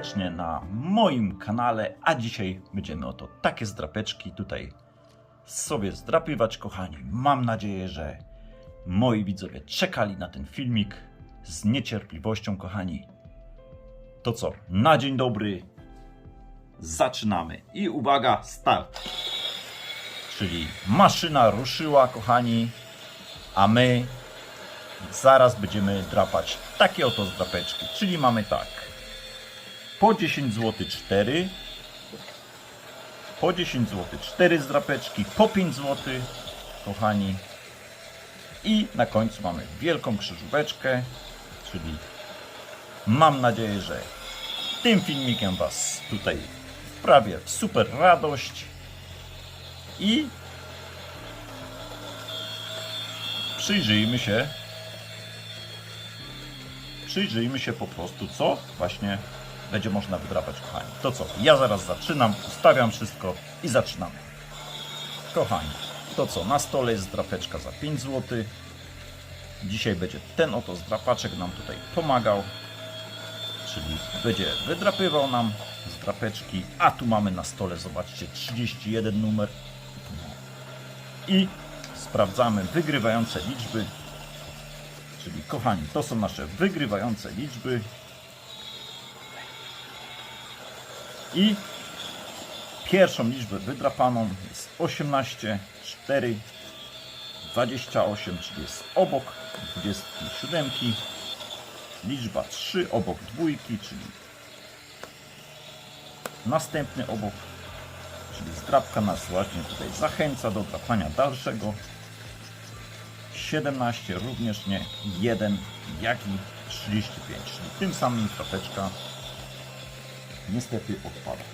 Serdecznie na moim kanale, a dzisiaj będziemy oto takie zdrapeczki tutaj sobie zdrapywać, kochani. Mam nadzieję, że moi widzowie czekali na ten filmik z niecierpliwością, kochani. To co, na dzień dobry zaczynamy. I uwaga, start. Czyli maszyna ruszyła, kochani, a my zaraz będziemy drapać takie oto zdrapeczki. Czyli mamy tak. Po 10 zł 4. Po 10 zł 4 zdrapeczki. Po 5 zł, kochani. I na końcu mamy wielką krzyżóweczkę, czyli mam nadzieję, że tym filmikiem Was tutaj wprawię w super radość i przyjrzyjmy się przyjrzyjmy się po prostu, co właśnie będzie można wydrapać, kochani. To co, ja zaraz zaczynam, ustawiam wszystko i zaczynamy. Kochani, to co, na stole jest zdrapeczka za 5 zł. Dzisiaj będzie ten oto zdrapaczek nam tutaj pomagał, czyli będzie wydrapywał nam zdrapeczki, a tu mamy na stole, zobaczcie, 31 numer. I sprawdzamy wygrywające liczby Czyli kochani, to są nasze wygrywające liczby. I pierwszą liczbę wydrapaną jest 18, 4, 28, czyli jest obok 27. Liczba 3 obok dwójki, czyli następny obok, czyli zdrapka nas właśnie tutaj zachęca do drapania dalszego. 17 również nie 1, jak i 35. Czyli tym samym kropeczka niestety odpada.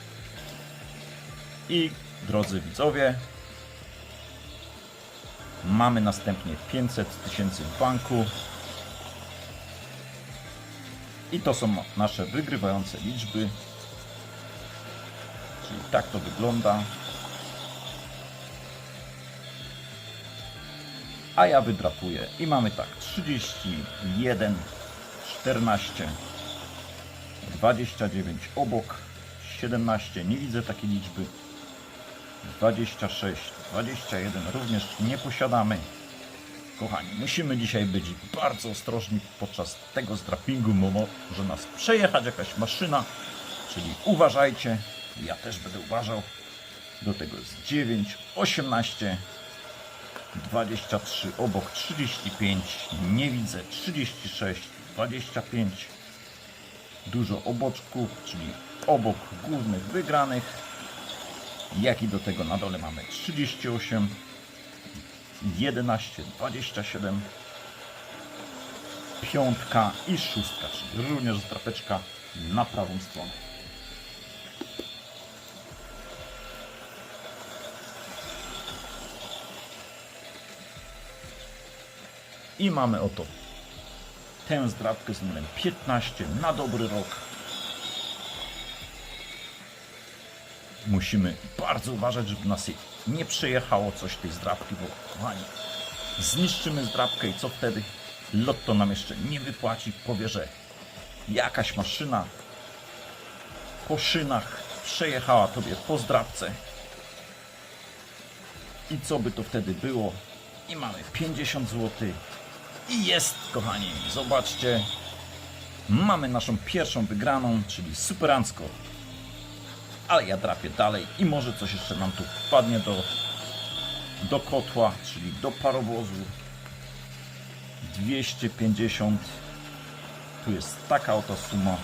I drodzy widzowie, mamy następnie 500 tysięcy w banku. I to są nasze wygrywające liczby. Czyli tak to wygląda. a ja wydrapuję. I mamy tak, 31, 14, 29 obok, 17, nie widzę takiej liczby, 26, 21 również nie posiadamy. Kochani, musimy dzisiaj być bardzo ostrożni podczas tego zdrapingu, bo może nas przejechać jakaś maszyna, czyli uważajcie, ja też będę uważał. Do tego jest 9, 18, 23 obok 35 nie widzę 36 25 dużo oboczków czyli obok głównych wygranych. Jak i do tego na dole mamy? 38 11 27 piątka i szóstka czyli również drapeczka na prawą stronę. I mamy oto tę zdrabkę z numerem 15 na dobry rok. Musimy bardzo uważać, żeby nas nie przejechało coś tej zdrabki, bo kochani, zniszczymy zdrabkę i co wtedy? Lotto nam jeszcze nie wypłaci, powie, że jakaś maszyna po szynach przejechała tobie po zdrabce. I co by to wtedy było? I mamy 50 zł i jest, kochani, zobaczcie. Mamy naszą pierwszą wygraną, czyli superancko. Ale ja drapię dalej i może coś jeszcze nam tu wpadnie do, do kotła, czyli do parowozu. 250. Tu jest taka oto suma.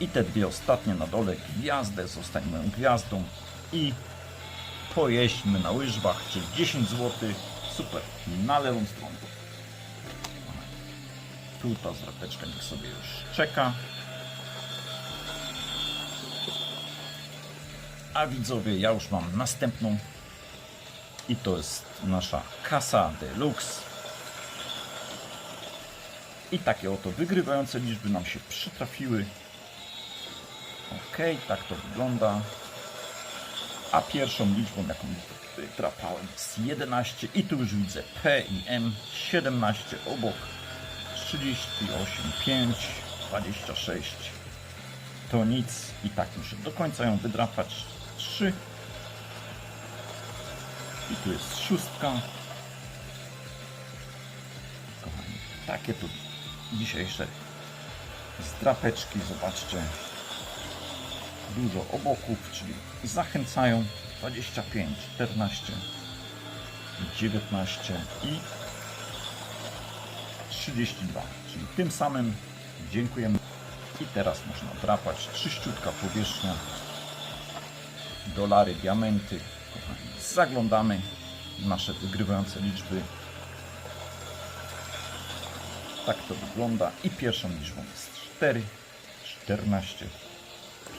I te dwie ostatnie na dole, gwiazdę, zostań moją gwiazdą. I pojeźdźmy na łyżwach, czyli 10 zł Super. Na lewą stronę. Tu ta zdrapeczka niech sobie już czeka. A widzowie, ja już mam następną. I to jest nasza kasa deluxe. I takie oto wygrywające liczby nam się przytrafiły. Ok, tak to wygląda. A pierwszą liczbą, jaką trapałem z 11 i tu już widzę P i M 17 obok 38 5 26. To nic i tak muszę do końca ją wydrapać. 3. I tu jest szóstka. Kochani, takie tu dzisiejsze zdrapeczki, zobaczcie. Dużo oboków, czyli zachęcają 25, 14, 19 i 32. Czyli tym samym dziękujemy. I teraz można drapać czyściutka powierzchnia. Dolary, diamenty. Zaglądamy w nasze wygrywające liczby. Tak to wygląda. I pierwszą liczbą jest 4, 14,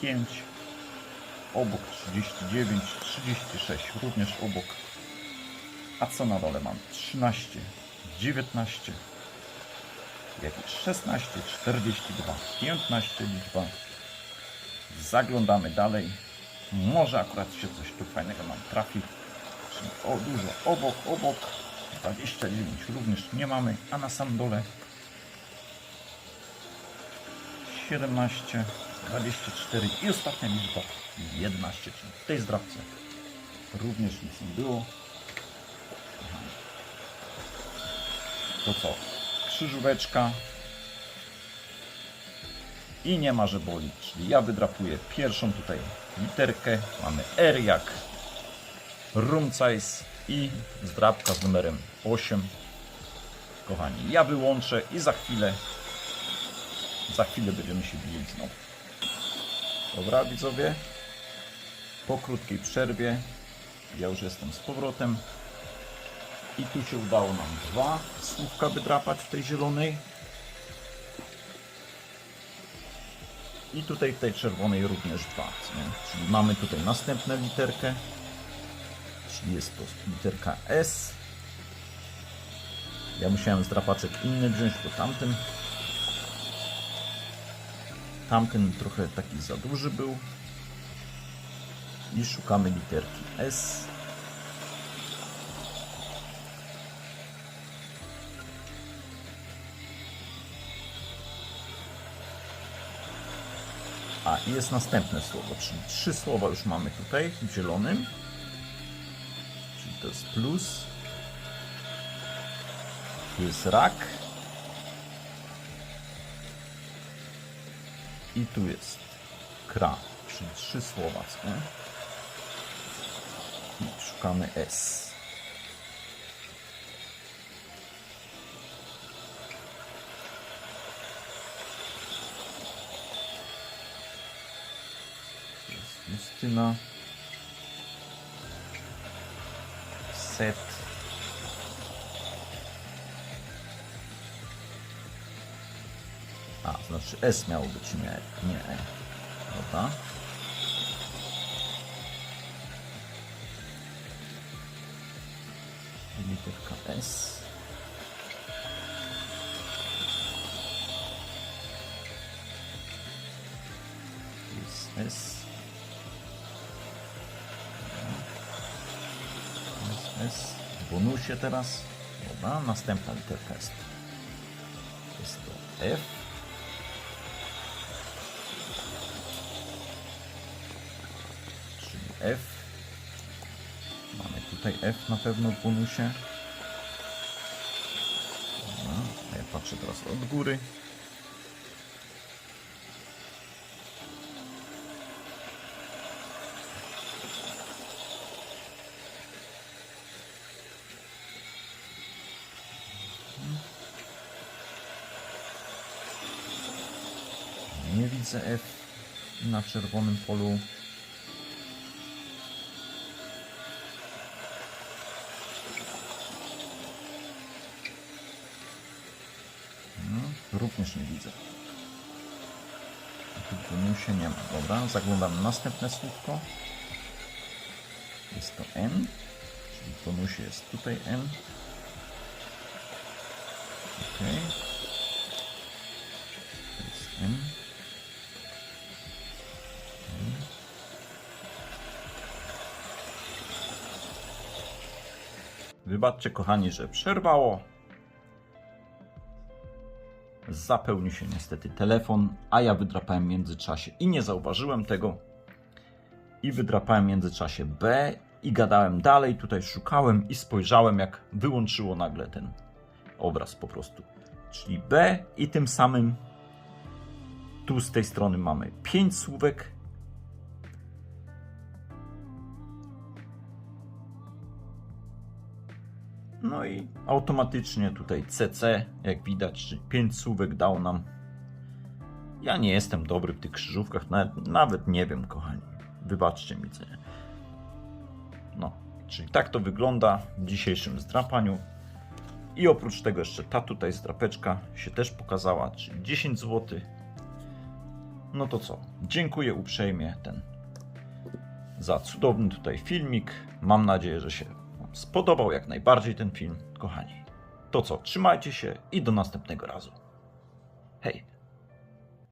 5, obok 39, 36, również obok. A co na dole mam? 13, 19, jakieś 16, 42, 15 liczba. Zaglądamy dalej. Może akurat się coś tu fajnego nam trafi. Czyli o, dużo obok, obok. 29 również nie mamy, a na sam dole 17, 24 i ostatnia liczba 11, czyli w tej zdrawce również nic nie było. To co? Krzyżóweczka i nie ma, że boli. Czyli ja wydrapuję pierwszą tutaj literkę. Mamy R jak size i zdrapka z numerem 8. Kochani, ja wyłączę i za chwilę za chwilę będziemy się widzieć znowu. Dobra, widzowie. Po krótkiej przerwie ja już jestem z powrotem. I tu się udało nam dwa słówka wydrapać w tej zielonej. I tutaj w tej czerwonej również dwa. nie? Czyli mamy tutaj następną literkę. Czyli jest to literka S. Ja musiałem zdrapaczek inny wziąć, bo tamten Tamten trochę taki za duży był. I szukamy literki S. A i jest następne słowo, czyli trzy słowa już mamy tutaj w zielonym. Czyli to jest plus. Tu jest rak. I tu jest kra, czyli trzy słowa, co nie? I szukamy S. Jest Justyna. Set. A, znaczy S miało być, nie, nie E. Dobra. Literka S. Jest S. S, S. W bonusie teraz. Dobra, następna literka jest. Jest to F. czyli F. Mamy tutaj F na pewno w bonusie. A ja patrzę teraz od góry. Nie widzę F na czerwonym polu. Również nie widzę. Tu w nie ma. Dobra, zaglądam na następne słówko. Jest to M. Czyli w jest tutaj M. Ok. To jest. M. Wybaczcie kochani, że przerwało. Zapełnił się niestety telefon, a ja wydrapałem w międzyczasie i nie zauważyłem tego. I wydrapałem w międzyczasie B i gadałem dalej, tutaj szukałem i spojrzałem jak wyłączyło nagle ten obraz po prostu. Czyli B i tym samym tu z tej strony mamy 5 słówek. No i automatycznie tutaj CC, jak widać, czyli 5 słówek dał nam. Ja nie jestem dobry w tych krzyżówkach, nawet, nawet nie wiem, kochani. Wybaczcie mi. co nie. No, czyli tak to wygląda w dzisiejszym zdrapaniu. I oprócz tego jeszcze ta tutaj zdrapeczka się też pokazała, czyli 10 zł. No to co? Dziękuję uprzejmie ten za cudowny tutaj filmik. Mam nadzieję, że się spodobał jak najbardziej ten film, kochani. To co? Trzymajcie się i do następnego razu. Hej!